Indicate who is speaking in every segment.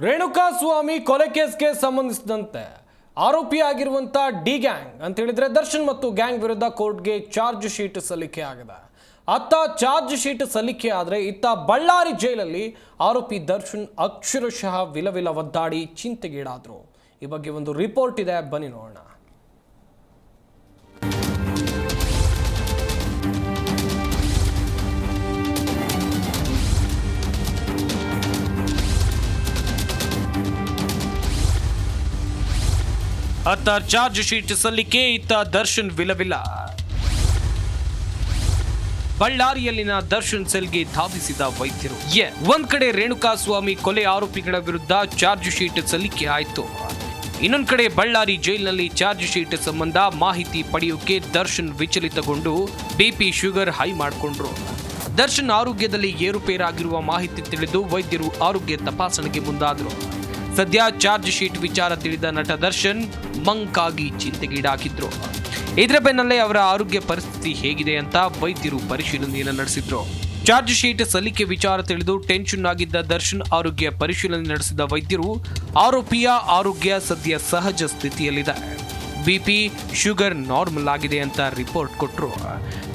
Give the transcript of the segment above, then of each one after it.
Speaker 1: ರೇಣುಕಾ ಸ್ವಾಮಿ ಕೊಲೆ ಕೇಸ್ಗೆ ಸಂಬಂಧಿಸಿದಂತೆ ಆರೋಪಿಯಾಗಿರುವಂಥ D gang ಅಂತ ಹೇಳಿದ್ರೆ ದರ್ಶನ್ ಮತ್ತು ಗ್ಯಾಂಗ್ ವಿರುದ್ಧ ಕೋರ್ಟ್ಗೆ ಚಾರ್ಜ್ ಶೀಟ್ ಸಲ್ಲಿಕೆ ಆಗಿದೆ. ಅತ್ತ ಚಾರ್ಜ್ ಶೀಟ್ ಸಲ್ಲಿಕೆ ಆದರೆ ಇತ್ತ ಬಳ್ಳಾರಿ ಜೈಲಲ್ಲಿ ಆರೋಪಿ ದರ್ಶನ್ ಅಕ್ಷರಶಃ ವಿಲವಿಲ ಒದ್ದಾಡಿ ಚಿಂತೆಗೀಡಾದ್ರು. ಈ ಬಗ್ಗೆ ಒಂದು ರಿಪೋರ್ಟ್ ಇದೆ, ಬನ್ನಿ ನೋಡೋಣ. ಅತ್ತ ಚಾರ್ಜ್ ಶೀಟ್ ಸಲ್ಲಿಕೆ, ಇತ್ತ ದರ್ಶನ್ ವಿಲವಿಲ್ಲ. ಬಳ್ಳಾರಿಯಲ್ಲಿನ ದರ್ಶನ್ ಸೆಲ್ಗೆ ಧಾವಿಸಿದ ವೈದ್ಯರು. ಎ ಒಂದ್ ಕಡೆ ರೇಣುಕಾ ಸ್ವಾಮಿ ಕೊಲೆ ಆರೋಪಿಗಳ ವಿರುದ್ಧ ಚಾರ್ಜ್ ಶೀಟ್ ಸಲ್ಲಿಕೆ ಆಯಿತು. ಇನ್ನೊಂದ್ ಕಡೆ ಬಳ್ಳಾರಿ ಜೈಲಿನಲ್ಲಿ ಚಾರ್ಜ್ ಶೀಟ್ ಸಂಬಂಧ ಮಾಹಿತಿ ಪಡೆಯೋಕೆ ದರ್ಶನ್ ವಿಚಲಿತಗೊಂಡು ಬಿಪಿ ಶುಗರ್ ಹೈ ಮಾಡಿಕೊಂಡ್ರು. ದರ್ಶನ್ ಆರೋಗ್ಯದಲ್ಲಿ ಏರುಪೇರಾಗಿರುವ ಮಾಹಿತಿ ತಿಳಿದು ವೈದ್ಯರು ಆರೋಗ್ಯ ತಪಾಸಣೆಗೆ ಮುಂದಾದರು. ಸದ್ಯ ಚಾರ್ಜ್ ಶೀಟ್ ವಿಚಾರ ತಿಳಿದ ನಟ ದರ್ಶನ್ ಮಂಕಾಗಿ ಚಿಂತೆಗೀಡಾಗಿದ್ರು. ಇದರ ಬೆನ್ನಲ್ಲೇ ಅವರ ಆರೋಗ್ಯ ಪರಿಸ್ಥಿತಿ ಹೇಗಿದೆ ಅಂತ ವೈದ್ಯರು ಪರಿಶೀಲನೆಯನ್ನು ನಡೆಸಿದ್ರು. ಚಾರ್ಜ್ ಶೀಟ್ ಸಲ್ಲಿಕೆ ವಿಚಾರ ತಿಳಿದು ಟೆನ್ಷನ್ ಆಗಿದ್ದ ದರ್ಶನ್ ಆರೋಗ್ಯ ಪರಿಶೀಲನೆ ನಡೆಸಿದ ವೈದ್ಯರು, ಆರೋಪಿಯ ಆರೋಗ್ಯ ಸದ್ಯ ಸಹಜ ಸ್ಥಿತಿಯಲ್ಲಿದೆ. ಬಿಪಿ ಶುಗರ್ ನಾರ್ಮಲ್ ಆಗಿದೆ ಅಂತ ರಿಪೋರ್ಟ್ ಕೊಟ್ಟರು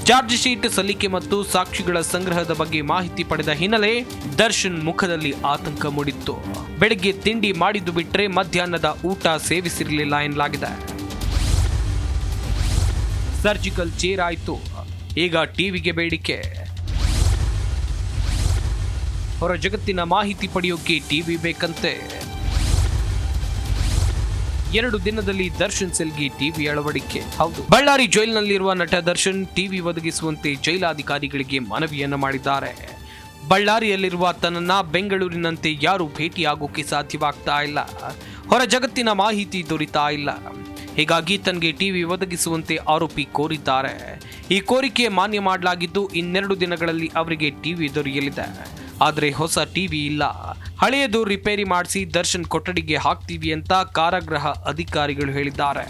Speaker 1: ಚಾರ್ಜ್ ಶೀಟ್ ಸಲ್ಲಿಕೆ ಮತ್ತು ಸಾಕ್ಷಿಗಳ ಸಂಗ್ರಹದ ಬಗ್ಗೆ ಮಾಹಿತಿ ಪಡೆದ ಹಿನ್ನೆಲೆ ದರ್ಶನ್ ಮುಖದಲ್ಲಿ ಆತಂಕ ಮೂಡಿತ್ತು. ಬೆಳಗ್ಗೆ ತಿಂಡಿ ಮಾಡಿದ್ದು ಬಿಟ್ಟರೆ ಮಧ್ಯಾಹ್ನದ ಊಟ ಸೇವಿಸಿರಲಿಲ್ಲ ಎನ್ನಲಾಗಿದೆ. ಸರ್ಜಿಕಲ್ ಚೇರ್ ಆಯಿತು. ಈಗ ಟಿವಿಗೆ ಬೇಡಿಕೆ. ಹೊರ ಜಗತ್ತಿನ ಮಾಹಿತಿ ಪಡೆಯೋಕೆ ಟಿವಿ ಬೇಕಂತೆ. ಎರಡು ದಿನದಲ್ಲಿ ದರ್ಶನ್ ಸೆಲ್ಗೆ ಟಿವಿ ಅಳವಡಿಕೆ. ಹೌದು. ಬಳ್ಳಾರಿ ಜೈಲಿನಲ್ಲಿರುವ ನಟ ದರ್ಶನ್ ಟಿವಿ ಒದಗಿಸುವಂತೆ ಜೈಲಾಧಿಕಾರಿಗಳಿಗೆ ಮನವಿಯನ್ನು ಮಾಡಿದ್ದಾರೆ. ಬಳ್ಳಾರಿಯಲ್ಲಿರುವ ತನ್ನ ಬೆಂಗಳೂರಿನಂತೆ ಯಾರು ಭೇಟಿಯಾಗೋಕೆ ಸಾಧ್ಯವಾಗ್ತಾ ಇಲ್ಲ. ಹೊರ ಜಗತ್ತಿನ ಮಾಹಿತಿ ದೊರೀತಾ ಇಲ್ಲ. ಹೀಗಾಗಿ ತನಗೆ ಟಿವಿ ಒದಗಿಸುವಂತೆ ಆರೋಪಿ ಕೋರಿದ್ದಾರೆ. ಈ ಕೋರಿಕೆ ಮಾನ್ಯ ಮಾಡಲಾಗಿದ್ದು ಇನ್ನೆರಡು ದಿನಗಳಲ್ಲಿ ಅವರಿಗೆ ಟಿವಿ ದೊರೆಯಲಿದೆ. ಆದರೆ ಹೊಸ ಟಿವಿ ಇಲ್ಲ. ಹಳೆಯದು ರಿಪೇರಿ ಮಾಡಿಸಿ ದರ್ಶನ್ ಕೊಠಡಿಗೆ ಹಾಕ್ತೀವಿ ಅಂತ ಕಾರಾಗೃಹ ಅಧಿಕಾರಿಗಳು ಹೇಳಿದ್ದಾರೆ.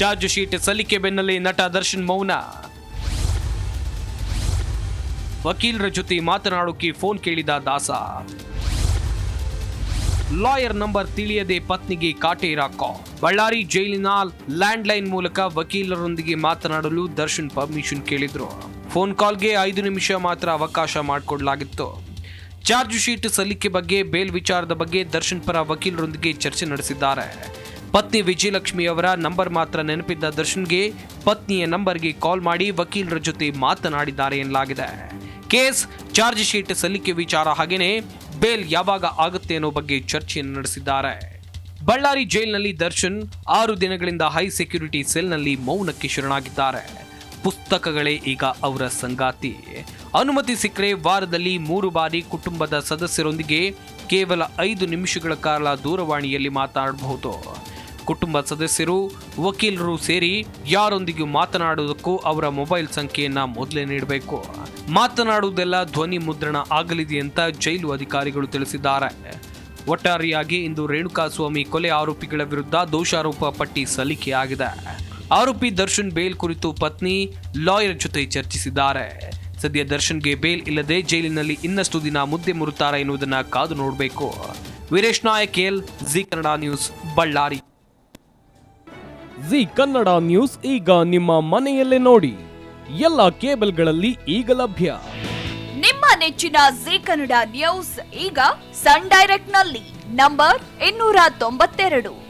Speaker 1: ಚಾರ್ಜ್ ಶೀಟ್ ಸಲ್ಲಿಕೆ ಬೆನ್ನಲ್ಲೇ ನಟ ದರ್ಶನ್ ಮೌನ. ವಕೀಲರ ಜೊತೆ ಮಾತನಾಡೋಕೆ ಫೋನ್ ಕೇಳಿದ ದಾಸ. ಲಾಯರ್ ನಂಬರ್ ತಿಳಿಯದೆ ಪತ್ನಿಗೆ ಕಾಟೇರ ಕಾಲ್ ಬಳ್ಳಾರಿ ಜೈಲಿನ ಲ್ಯಾಂಡ್ಲೈನ್ ಮೂಲಕ ವಕೀಲರೊಂದಿಗೆ ಮಾತನಾಡಲು ದರ್ಶನ್ ಪರ್ಮಿಷನ್ ಕೇಳಿದ್ರು. ಫೋನ್ ಕಾಲ್ಗೆ ಐದು ನಿಮಿಷ ಮಾತ್ರ ಅವಕಾಶ ಮಾಡಿಕೊಡಲಾಗಿತ್ತು. ಚಾರ್ಜ್ ಶೀಟ್ ಸಲ್ಲಿಕೆ ಬಗ್ಗೆ, ಬೇಲ್ ವಿಚಾರದ ಬಗ್ಗೆ ದರ್ಶನ್ ಪರ ವಕೀಲರೊಂದಿಗೆ ಚರ್ಚೆ ನಡೆಸಿದ್ದಾರೆ. ಪತ್ನಿ ವಿಜಯಲಕ್ಷ್ಮಿ ಅವರ ನಂಬರ್ ಮಾತ್ರ ನೆನಪಿದ್ದ ದರ್ಶನ್ಗೆ ಪತ್ನಿಯ ನಂಬರ್ಗೆ ಕಾಲ್ ಮಾಡಿ ವಕೀಲರ ಜೊತೆ ಮಾತನಾಡಿದ್ದಾರೆ ಎನ್ನಲಾಗಿದೆ. ಕೇಸ್, ಚಾರ್ಜ್ ಶೀಟ್ ಸಲ್ಲಿಕೆ ವಿಚಾರ ಹಾಗೆಯೇ ಬೇಲ್ ಯಾವಾಗ ಆಗುತ್ತೆ ಅನ್ನೋ ಬಗ್ಗೆ ಚರ್ಚೆಯನ್ನು ನಡೆಸಿದ್ದಾರೆ. ಬಳ್ಳಾರಿ ಜೈಲಿನಲ್ಲಿ ದರ್ಶನ್ ಆರು ದಿನಗಳಿಂದ ಹೈ ಸೆಕ್ಯೂರಿಟಿ ಸೆಲ್ನಲ್ಲಿ ಮೌನಕ್ಕೆ ಶರಣಾಗಿದ್ದಾರೆ. ಪುಸ್ತಕಗಳೇ ಈಗ ಅವರ ಸಂಗಾತಿ. ಅನುಮತಿ ಸಿಕ್ಕರೆ ವಾರದಲ್ಲಿ ಮೂರು ಬಾರಿ ಕುಟುಂಬದ ಸದಸ್ಯರೊಂದಿಗೆ ಕೇವಲ ಐದು ನಿಮಿಷಗಳ ಕಾಲ ದೂರವಾಣಿಯಲ್ಲಿ ಮಾತನಾಡಬಹುದು ಕುಟುಂಬ ಸದಸ್ಯರು, ವಕೀಲರು ಸೇರಿ ಯಾರೊಂದಿಗೂ ಮಾತನಾಡುವುದಕ್ಕೂ ಅವರ ಮೊಬೈಲ್ ಸಂಖ್ಯೆಯನ್ನ ಮೊದಲೇ ನೀಡಬೇಕು. ಮಾತನಾಡುವುದೆಲ್ಲ ಧ್ವನಿ ಮುದ್ರಣ ಆಗಲಿದೆ ಅಂತ ಜೈಲು ಅಧಿಕಾರಿಗಳು ತಿಳಿಸಿದ್ದಾರೆ. ಒಟ್ಟಾರೆಯಾಗಿ ಇಂದು ರೇಣುಕಾಸ್ವಾಮಿ ಕೊಲೆ ಆರೋಪಿಗಳ ವಿರುದ್ಧ ದೋಷಾರೋಪ ಪಟ್ಟಿ ಸಲ್ಲಿಕೆಯಾಗಿದೆ. ಆರೋಪಿ ದರ್ಶನ್ ಬೇಲ್ ಕುರಿತು ಪತ್ನಿ ಲಾಯರ್ ಜೊತೆ ಚರ್ಚಿಸಿದ್ದಾರೆ. ಸದ್ಯ ದರ್ಶನ್ಗೆ ಬೇಲ್ ಇಲ್ಲದೆ ಜೈಲಿನಲ್ಲಿ ಇನ್ನಷ್ಟು ದಿನ ಮುದ್ದೆ ಮುರುತ್ತಾರೆ ಎನ್ನುವುದನ್ನು ಕಾದು ನೋಡಬೇಕು. Veeresh Nayak L Zee Kannada news Ballari.
Speaker 2: Zee Kannada news ಈಗ ನಿಮ್ಮ ಮನೆಯಲ್ಲೇ ನೋಡಿ. ಎಲ್ಲ ಕೇಬಲ್ಗಳಲ್ಲಿ ಈಗ ಲಭ್ಯ.
Speaker 3: ನಿಮ್ಮ ನೆಚ್ಚಿನ ಜಿ ಕನ್ನಡ ನ್ಯೂಸ್ ಈಗ ಸನ್ ಡೈರೆಕ್ಟ್ನಲ್ಲಿ ನಂಬರ್ ಇನ್ನೂರ ತೊಂಬತ್ತೆರಡು.